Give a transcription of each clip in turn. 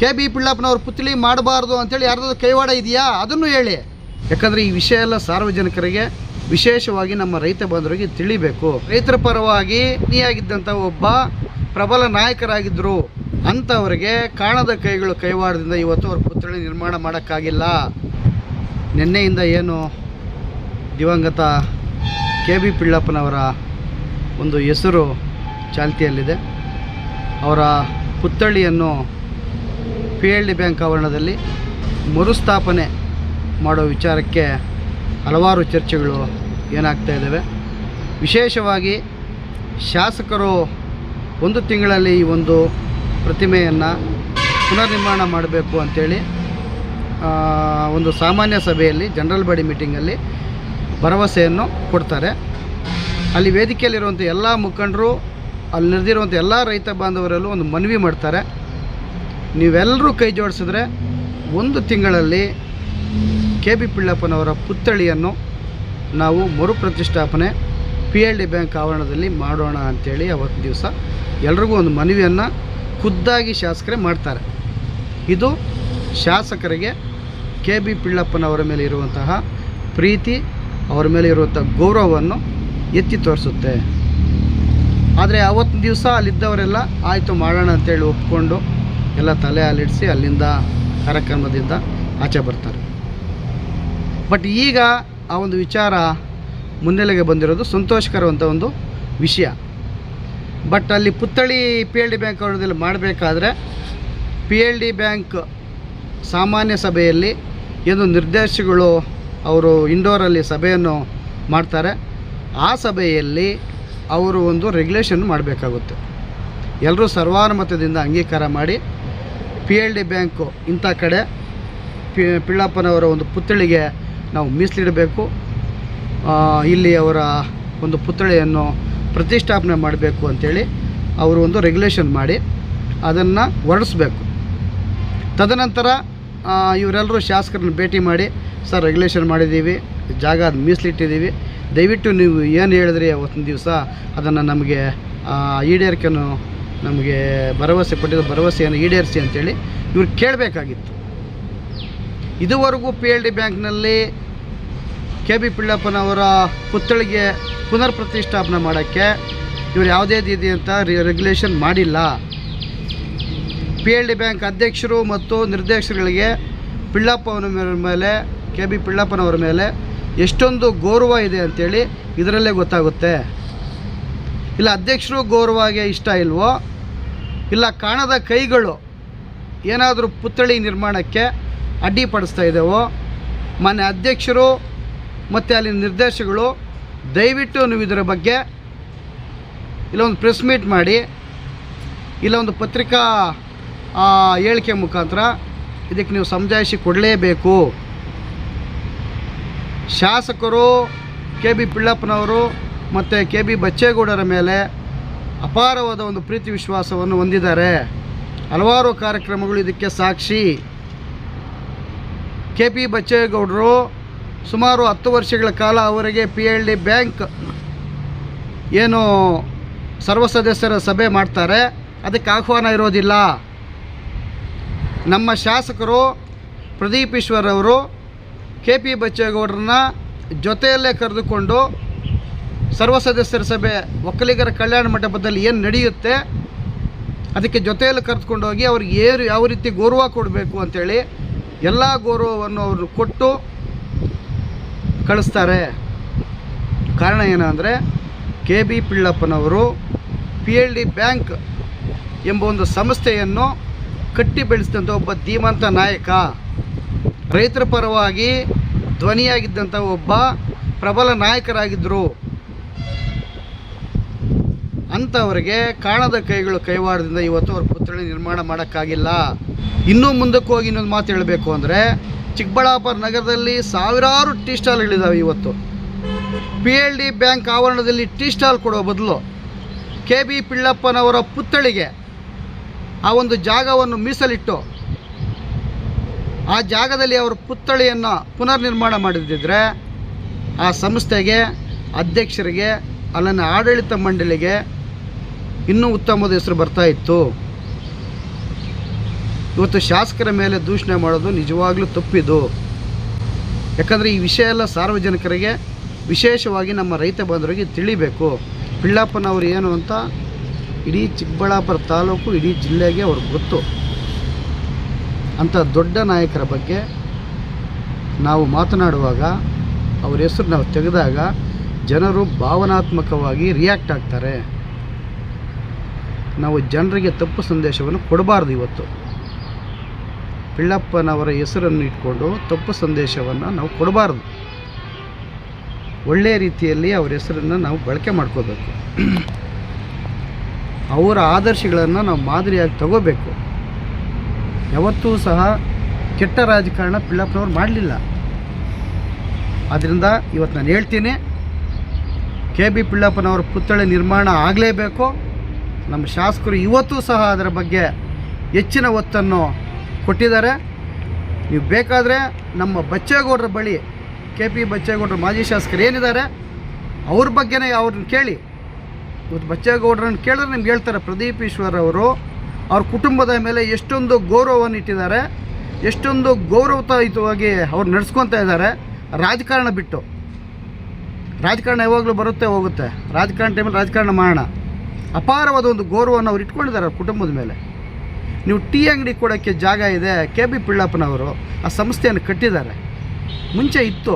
K B ಪಿಳ್ಳಪ್ಪನವ್ರ ಪುತ್ಳಿ ಮಾಡಬಾರ್ದು ಅಂತೇಳಿ ಯಾರ್ದಾದ್ರು ಕೈವಾಡ ಇದೆಯಾ? ಅದನ್ನು ಹೇಳಿ. ಯಾಕಂದರೆ ಈ ವಿಷಯ ಎಲ್ಲ ಸಾರ್ವಜನಿಕರಿಗೆ ವಿಶೇಷವಾಗಿ ನಮ್ಮ ರೈತ ಬಾಂಧವರಿಗೆ ತಿಳಿಬೇಕು. ರೈತರ ಪರವಾಗಿ ನೀಯಾಗಿದ್ದಂಥ ಒಬ್ಬ ಪ್ರಬಲ ನಾಯಕರಾಗಿದ್ದರು ಅಂಥವರಿಗೆ ಕಾಣದ ಕೈಗಳು ಕೈವಾಡದಿಂದ ಇವತ್ತು ಅವ್ರ ಪುತ್ಥಳಿ ನಿರ್ಮಾಣ ಮಾಡೋಕ್ಕಾಗಿಲ್ಲ. ನಿನ್ನೆಯಿಂದ ಏನು ದಿವಂಗತ ಕೆ ಬಿ ಪಿಳ್ಳಪ್ಪನವರ ಒಂದು ಹೆಸರು ಚಾಲ್ತಿಯಲ್ಲಿದೆ. ಅವರ ಪುತ್ಥಳಿಯನ್ನು ಪಿ ಎಲ್ ಡಿ ಬ್ಯಾಂಕ್ ಆವರಣದಲ್ಲಿ ಮರುಸ್ಥಾಪನೆ ಮಾಡೋ ವಿಚಾರಕ್ಕೆ ಹಲವಾರು ಚರ್ಚೆಗಳು ಏನಾಗ್ತಾ ಇದ್ದಾವೆ. ವಿಶೇಷವಾಗಿ ಶಾಸಕರು ಒಂದು ತಿಂಗಳಲ್ಲಿ ಈ ಒಂದು ಪ್ರತಿಮೆಯನ್ನು ಪುನರ್ನಿರ್ಮಾಣ ಮಾಡಬೇಕು ಅಂಥೇಳಿ ಒಂದು ಸಾಮಾನ್ಯ ಸಭೆಯಲ್ಲಿ, ಜನರಲ್ ಬಾಡಿ ಮೀಟಿಂಗಲ್ಲಿ ಭರವಸೆಯನ್ನು ಕೊಡ್ತಾರೆ. ಅಲ್ಲಿ ವೇದಿಕೆಯಲ್ಲಿರುವಂಥ ಎಲ್ಲ ಮುಖಂಡರು, ಅಲ್ಲಿ ನಡೆದಿರುವಂಥ ಎಲ್ಲ ರೈತ ಬಾಂಧವರಲ್ಲೂ ಒಂದು ಮನವಿ ಮಾಡ್ತಾರೆ. ನೀವೆಲ್ಲರೂ ಕೈ ಜೋಡಿಸಿದ್ರೆ ಒಂದು ತಿಂಗಳಲ್ಲಿ ಕೆ ಬಿ ಪಿಳ್ಳಪ್ಪನವರ ಪುತ್ಥಳಿಯನ್ನು ನಾವು ಮರುಪ್ರತಿಷ್ಠಾಪನೆ ಪಿ ಎಲ್ ಡಿ ಬ್ಯಾಂಕ್ ಆವರಣದಲ್ಲಿ ಮಾಡೋಣ ಅಂಥೇಳಿ ಅವತ್ತು ದಿವಸ ಎಲ್ರಿಗೂ ಒಂದು ಮನವಿಯನ್ನು ಖುದ್ದಾಗಿ ಶಾಸಕರೇ ಮಾಡ್ತಾರೆ. ಇದು ಶಾಸಕರಿಗೆ ಕೆ ಬಿ ಪಿಳ್ಳಪ್ಪನವರ ಮೇಲೆ ಇರುವಂತಹ ಪ್ರೀತಿ, ಅವರ ಮೇಲೆ ಇರುವಂಥ ಗೌರವವನ್ನು ಎತ್ತಿ ತೋರಿಸುತ್ತೆ. ಆದರೆ ಅವತ್ತು ದಿವಸ ಅಲ್ಲಿದ್ದವರೆಲ್ಲ ಆಯಿತು ಮಾಡೋಣ ಅಂತೇಳಿ ಒಪ್ಕೊಂಡು ಎಲ್ಲ ತಲೆ ಅಲ್ಲಿಡಿಸಿ ಅಲ್ಲಿಂದ ಕಾರ್ಯಕ್ರಮದಿಂದ ಆಚೆ ಬರ್ತಾರೆ. ಬಟ್ ಈಗ ಆ ಒಂದು ವಿಚಾರ ಮುನ್ನೆಲೆಗೆ ಬಂದಿರೋದು ಸಂತೋಷಕರವಂಥ ಒಂದು ವಿಷಯ. ಬಟ್ ಅಲ್ಲಿ ಪುತ್ಥಳಿ ಪಿ ಎಲ್ ಡಿ ಬ್ಯಾಂಕ್ ಅವರದಲ್ಲಿ ಮಾಡಬೇಕಾದ್ರೆ ಪಿ ಎಲ್ ಡಿ ಬ್ಯಾಂಕ್ ಸಾಮಾನ್ಯ ಸಭೆಯಲ್ಲಿ ಏನು ನಿರ್ದೇಶಗಳು ಅವರು ಇಂಡೋರಲ್ಲಿ ಸಭೆಯನ್ನು ಮಾಡ್ತಾರೆ. ಆ ಸಭೆಯಲ್ಲಿ ಅವರು ಒಂದು ರೆಗ್ಯುಲೇಷನ್ ಮಾಡಬೇಕಾಗುತ್ತೆ. ಎಲ್ಲರೂ ಸರ್ವಾನುಮತದಿಂದ ಅಂಗೀಕಾರ ಮಾಡಿ ಪಿ ಎಲ್ ಡಿ ಬ್ಯಾಂಕು ಇಂಥ ಕಡೆ ಪಿ, ಪಿಳ್ಳಪ್ಪನವರ ಒಂದು ಪುತ್ಥಳಿಗೆ ನಾವು ಮೀಸಲಿಡಬೇಕು. ಇಲ್ಲಿ ಅವರ ಒಂದು ಪುತ್ಥಳಿಯನ್ನು ಪ್ರತಿಷ್ಠಾಪನೆ ಮಾಡಬೇಕು ಅಂಥೇಳಿ ಅವರು ಒಂದು ರೆಗ್ಯುಲೇಷನ್ ಮಾಡಿ ಅದನ್ನು ಹೊರಡಿಸ್ಬೇಕು. ತದನಂತರ ಇವರೆಲ್ಲರೂ ಶಾಸಕರನ್ನ ಭೇಟಿ ಮಾಡಿ, ಸರ್ ರೆಗ್ಯುಲೇಷನ್ ಮಾಡಿದ್ದೀವಿ, ಜಾಗ ಅದು ಮೀಸಲಿಟ್ಟಿದ್ದೀವಿ. ದಯವಿಟ್ಟು ನೀವು ಏನು ಹೇಳಿದ್ರಿ ಅವತ್ತಿನ ದಿವಸ, ಅದನ್ನು ನಮಗೆ ಈಡೇರಿಕೆಯನ್ನು ನಮಗೆ ಭರವಸೆ ಕೊಟ್ಟಿದ್ದ ಭರವಸೆಯನ್ನು ಈಡೇರಿಸಿ ಅಂತೇಳಿ ಇವ್ರು ಕೇಳಬೇಕಾಗಿತ್ತು. ಇದುವರೆಗೂ ಪಿ ಎಲ್ ಡಿ ಬ್ಯಾಂಕ್ನಲ್ಲಿ ಕೆ ಬಿ ಪಿಳ್ಳಪ್ಪನವರ ಪುತ್ಥಳಿಗೆ ಪುನರ್ ಪ್ರತಿಷ್ಠಾಪನೆ ಮಾಡೋಕ್ಕೆ ಇವ್ರು ಯಾವುದೇ ರೀತಿಯಂಥ ರೆಗ್ಯುಲೇಷನ್ ಮಾಡಿಲ್ಲ. ಪಿ ಎಲ್ ಡಿ ಬ್ಯಾಂಕ್ ಅಧ್ಯಕ್ಷರು ಮತ್ತು ನಿರ್ದೇಶಕರುಗಳಿಗೆ ಪಿಳ್ಳಪ್ಪನ ಮೇ- ಮೇಲೆ ಕೆ ಬಿ ಪಿಳ್ಳಪ್ಪನವರ ಮೇಲೆ ಎಷ್ಟೊಂದು ಗೌರವ ಇದೆ ಅಂಥೇಳಿ ಇದರಲ್ಲೇ ಗೊತ್ತಾಗುತ್ತೆ. ಇಲ್ಲ, ಅಧ್ಯಕ್ಷರು ಗೌರವಾಗೆ ಇಷ್ಟ ಇಲ್ವೋ? ಇಲ್ಲ, ಕಾಣದ ಕೈಗಳು ಏನಾದರೂ ಪುತ್ಥಳಿ ನಿರ್ಮಾಣಕ್ಕೆ ಅಡ್ಡಿಪಡಿಸ್ತಾ ಇದ್ದೇವೋ ಮಾನ್ಯ ಅಧ್ಯಕ್ಷರು ಮತ್ತು ಅಲ್ಲಿನ ನಿರ್ದೇಶಗಳು ದಯವಿಟ್ಟು ನೀವು ಇದರ ಬಗ್ಗೆ ಇಲ್ಲೊಂದು ಪ್ರೆಸ್ ಮೀಟ್ ಮಾಡಿ, ಇಲ್ಲ, ಒಂದು ಪತ್ರಿಕಾ ಹೇಳಿಕೆ ಮುಖಾಂತರ ಇದಕ್ಕೆ ನೀವು ಸಮಜಾಯಿಷಿ ಕೊಡಲೇಬೇಕು. ಶಾಸಕರು, ಕೆ ಬಿ ಪಿಳ್ಳಪ್ಪನವರು ಮತ್ತು ಕೆ ಬಿ ಬಚ್ಚೇಗೌಡರ ಮೇಲೆ ಅಪಾರವಾದ ಒಂದು ಪ್ರೀತಿ ವಿಶ್ವಾಸವನ್ನು ಹೊಂದಿದ್ದಾರೆ. ಹಲವಾರು ಕಾರ್ಯಕ್ರಮಗಳು ಇದಕ್ಕೆ ಸಾಕ್ಷಿ. ಕೆ ಪಿ ಬಚ್ಚೇಗೌಡರು ಸುಮಾರು ಹತ್ತು ವರ್ಷಗಳ ಕಾಲ ಅವರಿಗೆ ಪಿ ಎಲ್ ಡಿ ಬ್ಯಾಂಕ್ ಏನು ಸರ್ವ ಸದಸ್ಯರ ಸಭೆ ಮಾಡ್ತಾರೆ. ಅದಕ್ಕೆ ಆಹ್ವಾನ ಇರೋದಿಲ್ಲ. ನಮ್ಮ ಶಾಸಕರು ಪ್ರದೀಪ್ ಈಶ್ವರ್ ಅವರು ಕೆ ಪಿ ಬಚ್ಚೇಗೌಡರನ್ನ ಜೊತೆಯಲ್ಲೇ ಕರೆದುಕೊಂಡು ಸರ್ವ ಸದಸ್ಯರ ಸಭೆ, ಒಕ್ಕಲಿಗರ ಕಲ್ಯಾಣ ಮಂಟಪದಲ್ಲಿ ಏನು ನಡೆಯುತ್ತೆ, ಅದಕ್ಕೆ ಜೊತೆಯಲ್ಲಿ ಕರೆದುಕೊಂಡು ಹೋಗಿ ಅವ್ರಿಗೆ ಏನು ಯಾವ ರೀತಿ ಗೌರವ ಕೊಡಬೇಕು ಅಂಥೇಳಿ ಎಲ್ಲ ಗೌರವವನ್ನು ಅವರು ಕೊಟ್ಟು ಕಳಿಸ್ತಾರೆ. ಕಾರಣ ಏನಂದರೆ ಕೆ ಬಿ ಪಿಳ್ಳಪ್ಪನವರು ಪಿ ಎಲ್ ಡಿ ಬ್ಯಾಂಕ್ ಎಂಬ ಒಂದು ಸಂಸ್ಥೆಯನ್ನು ಕಟ್ಟಿ ಬೆಳೆಸಿದಂಥ ಒಬ್ಬ ಧೀಮಂತ ನಾಯಕ. ರೈತರ ಪರವಾಗಿ ಧ್ವನಿಯಾಗಿದ್ದಂಥ ಒಬ್ಬ ಪ್ರಬಲ ನಾಯಕರಾಗಿದ್ದರು ಅಂಥವರಿಗೆ ಕಾಣದ ಕೈಗಳು ಕೈವಾಡದಿಂದ ಇವತ್ತು ಅವ್ರ ಪುತ್ಥಳಿ ನಿರ್ಮಾಣ ಮಾಡೋಕ್ಕಾಗಿಲ್ಲ. ಇನ್ನೂ ಮುಂದಕ್ಕೆ ಹೋಗಿ ಇನ್ನೊಂದು ಮಾತು ಹೇಳಬೇಕು ಅಂದರೆ, ಚಿಕ್ಕಬಳ್ಳಾಪುರ ನಗರದಲ್ಲಿ ಸಾವಿರಾರು ಟೀ ಸ್ಟಾಲ್ಗಳಿದ್ದಾವೆ ಇವತ್ತು. ಪಿ ಎಲ್ ಡಿ ಬ್ಯಾಂಕ್ ಆವರಣದಲ್ಲಿ ಟೀ ಸ್ಟಾಲ್ ಕೊಡೋ ಬದಲು ಕೆ ಬಿ ಪಿಳ್ಳಪ್ಪನವರ ಪುತ್ಥಳಿಗೆ ಆ ಒಂದು ಜಾಗವನ್ನು ಮೀಸಲಿಟ್ಟು ಆ ಜಾಗದಲ್ಲಿ ಅವರ ಪುತ್ಥಳಿಯನ್ನು ಪುನರ್ನಿರ್ಮಾಣ ಮಾಡಿದ್ದಿದ್ರೆ ಆ ಸಂಸ್ಥೆಗೆ, ಅಧ್ಯಕ್ಷರಿಗೆ ಅಲ್ಲಿನ ಆಡಳಿತ ಮಂಡಳಿಗೆ ಇನ್ನೂ ಉತ್ತಮವಾದ ಹೆಸರು ಬರ್ತಾ ಇತ್ತು. ಇವತ್ತು ಶಾಸಕರ ಮೇಲೆ ದೂಷಣೆ ಮಾಡೋದು ನಿಜವಾಗ್ಲೂ ತಪ್ಪಿದು. ಯಾಕಂದರೆ ಈ ವಿಷಯ ಎಲ್ಲ ಸಾರ್ವಜನಿಕರಿಗೆ ವಿಶೇಷವಾಗಿ ನಮ್ಮ ರೈತ ಬಾಂಧವರಿಗೆ ತಿಳಿಬೇಕು. ಪಿಳ್ಳಪ್ಪನವರು ಏನು ಅಂತ ಇಡೀ ಚಿಕ್ಕಬಳ್ಳಾಪುರ ತಾಲೂಕು, ಇಡೀ ಜಿಲ್ಲೆಗೆ ಅವ್ರಿಗೆ ಗೊತ್ತು. ಅಂಥ ದೊಡ್ಡ ನಾಯಕರ ಬಗ್ಗೆ ನಾವು ಮಾತನಾಡುವಾಗ ಅವ್ರ ಹೆಸರು ನಾವು ತೆಗೆದಾಗ ಜನರು ಭಾವನಾತ್ಮಕವಾಗಿ ರಿಯಾಕ್ಟ್ ಆಗ್ತಾರೆ. ನಾವು ಜನರಿಗೆ ತಪ್ಪು ಸಂದೇಶವನ್ನು ಕೊಡಬಾರ್ದು ಇವತ್ತು. ಪಿಳ್ಳಪ್ಪನವರ ಹೆಸರನ್ನು ಇಟ್ಕೊಂಡು ತಪ್ಪು ಸಂದೇಶವನ್ನು ನಾವು ಕೊಡಬಾರ್ದು. ಒಳ್ಳೆಯ ರೀತಿಯಲ್ಲಿ ಅವರ ಹೆಸರನ್ನು ನಾವು ಬಳಕೆ ಮಾಡ್ಕೋಬೇಕು. ಅವರ ಆದರ್ಶಗಳನ್ನು ನಾವು ಮಾದರಿಯಾಗಿ ತಗೋಬೇಕು. ಯಾವತ್ತೂ ಸಹ ಕೆಟ್ಟ ರಾಜಕಾರಣ ಪಿಳ್ಳಪ್ಪನವ್ರು ಮಾಡಲಿಲ್ಲ. ಆದ್ದರಿಂದ ಇವತ್ತು ನಾನು ಹೇಳ್ತೀನಿ, ಕೆ ಬಿ ಪಿಳ್ಳಪ್ಪನವರ ಪುತ್ಥಳಿ ನಿರ್ಮಾಣ ಆಗಲೇಬೇಕು. ನಮ್ಮ ಶಾಸಕರು ಇವತ್ತೂ ಸಹ ಅದರ ಬಗ್ಗೆ ಹೆಚ್ಚಿನ ಒತ್ತನ್ನು ಕೊಟ್ಟಿದ್ದಾರೆ. ನೀವು ಬೇಕಾದರೆ ನಮ್ಮ ಬಚ್ಚೇಗೌಡರ ಬಳಿ ಕೆ ಪಿ ಬಚ್ಚೇಗೌಡರ ಮಾಜಿ ಶಾಸಕರು ಏನಿದ್ದಾರೆ, ಅವ್ರ ಬಗ್ಗೆನೇ ಅವ್ರನ್ನ ಕೇಳಿ. ಇವತ್ತು ಬಚ್ಚೇಗೌಡರನ್ನ ಕೇಳಿದ್ರೆ ನಿಮ್ಗೆ ಹೇಳ್ತಾರೆ, ಪ್ರದೀಪ್ ಈಶ್ವರ್ ಅವರು ಅವ್ರ ಕುಟುಂಬದ ಮೇಲೆ ಎಷ್ಟೊಂದು ಗೌರವವನ್ನು ಇಟ್ಟಿದ್ದಾರೆ, ಎಷ್ಟೊಂದು ಗೌರವಯುತವಾಗಿ ಅವ್ರು ನಡೆಸ್ಕೊತಾ ಇದ್ದಾರೆ, ರಾಜಕಾರಣ ಬಿಟ್ಟು. ರಾಜಕಾರಣ ಯಾವಾಗಲೂ ಬರುತ್ತೆ, ಹೋಗುತ್ತೆ. ರಾಜಕಾರಣ ಟೈಮಲ್ಲಿ ರಾಜಕಾರಣ ಮಾಡೋಣ. ಅಪಾರವಾದ ಒಂದು ಗೌರವವನ್ನು ಅವ್ರು ಇಟ್ಕೊಂಡಿದ್ದಾರೆ ಅವ್ರ ಕುಟುಂಬದ ಮೇಲೆ. ನೀವು ಟೀ ಅಂಗಡಿ ಕೊಡೋಕ್ಕೆ ಜಾಗ ಇದೆ, ಕೆ ಬಿ ಪಿಳ್ಳಪ್ಪನವರು ಆ ಸಂಸ್ಥೆಯನ್ನು ಕಟ್ಟಿದ್ದಾರೆ. ಮುಂಚೆ ಇತ್ತು.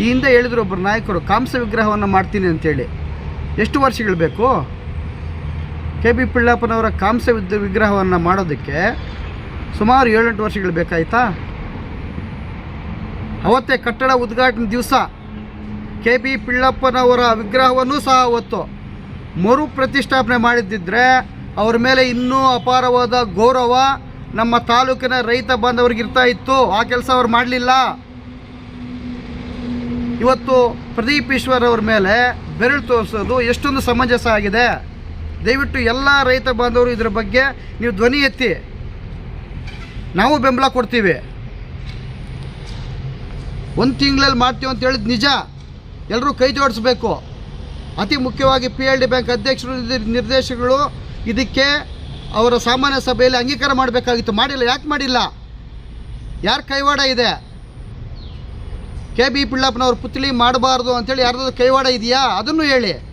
ಈ ಹಿಂದೆ ಹೇಳಿದ್ರು ಒಬ್ಬರು ನಾಯಕರು, ಕಾಂಸ ವಿಗ್ರಹವನ್ನು ಮಾಡ್ತೀನಿ ಅಂತೇಳಿ. ಎಷ್ಟು ವರ್ಷಗಳು ಬೇಕು? ಕೆ ಬಿ ಪಿಳ್ಳಪ್ಪನವರ ಕಾಂಸ ವಿಗ್ರಹವನ್ನು ಮಾಡೋದಕ್ಕೆ ಸುಮಾರು ಏಳೆಂಟು ವರ್ಷಗಳು ಬೇಕಾಯ್ತಾ? ಅವತ್ತೇ ಕಟ್ಟಡ ಉದ್ಘಾಟನೆ ದಿವಸ ಕೆ ಬಿ ಪಿಳ್ಳಪ್ಪನವರ ವಿಗ್ರಹವನ್ನು ಸಹ ಅವತ್ತು ಮರು ಪ್ರತಿಷ್ಠಾಪನೆ ಮಾಡಿದ್ದಿದ್ರೆ ಅವ್ರ ಮೇಲೆ ಇನ್ನೂ ಅಪಾರವಾದ ಗೌರವ ನಮ್ಮ ತಾಲೂಕಿನ ರೈತ ಬಾಂಧವರಿಗೆ ಇರ್ತಾ ಇತ್ತು. ಆ ಕೆಲಸ ಅವ್ರು ಮಾಡಲಿಲ್ಲ. ಇವತ್ತು ಪ್ರದೀಪ್ ಈಶ್ವರ್ ಅವ್ರ ಮೇಲೆ ಬೆರಳು ತೋರಿಸೋದು ಎಷ್ಟೊಂದು ಸಮಂಜಸ ಆಗಿದೆ. ದಯವಿಟ್ಟು ಎಲ್ಲ ರೈತ ಬಾಂಧವರು ಇದ್ರ ಬಗ್ಗೆ ನೀವು ಧ್ವನಿ ಎತ್ತಿ. ನಾವು ಬೆಂಬಲ ಕೊಡ್ತೀವಿ. ಒಂದು ತಿಂಗಳಲ್ಲಿ ಮಾಡ್ತೀವಿ ಅಂತ ಹೇಳಿದ್ ನಿಜ. ಎಲ್ಲರೂ ಕೈ ಜೋಡಿಸ್ಬೇಕು. ಅತಿ ಮುಖ್ಯವಾಗಿ ಪಿ ಎಲ್ ಡಿ ಬ್ಯಾಂಕ್ ಅಧ್ಯಕ್ಷರು ನಿರ್ದೇಶಕಗಳು ಇದಕ್ಕೆ ಅವರ ಸಾಮಾನ್ಯ ಸಭೆಯಲ್ಲಿ ಅಂಗೀಕಾರ ಮಾಡಬೇಕಾಗಿತ್ತು. ಮಾಡಿಲ್ಲ. ಯಾಕೆ ಮಾಡಿಲ್ಲ? ಯಾರ ಕೈವಾಡ ಇದೆ? ಕೆ ಬಿ ಪಿಳ್ಳಪ್ಪನವ್ರ ಪುತ್ಳಿ ಮಾಡಬಾರ್ದು ಅಂತೇಳಿ ಯಾರ್ದಾದ್ರು ಕೈವಾಡ ಇದೆಯಾ? ಅದನ್ನು ಹೇಳಿ.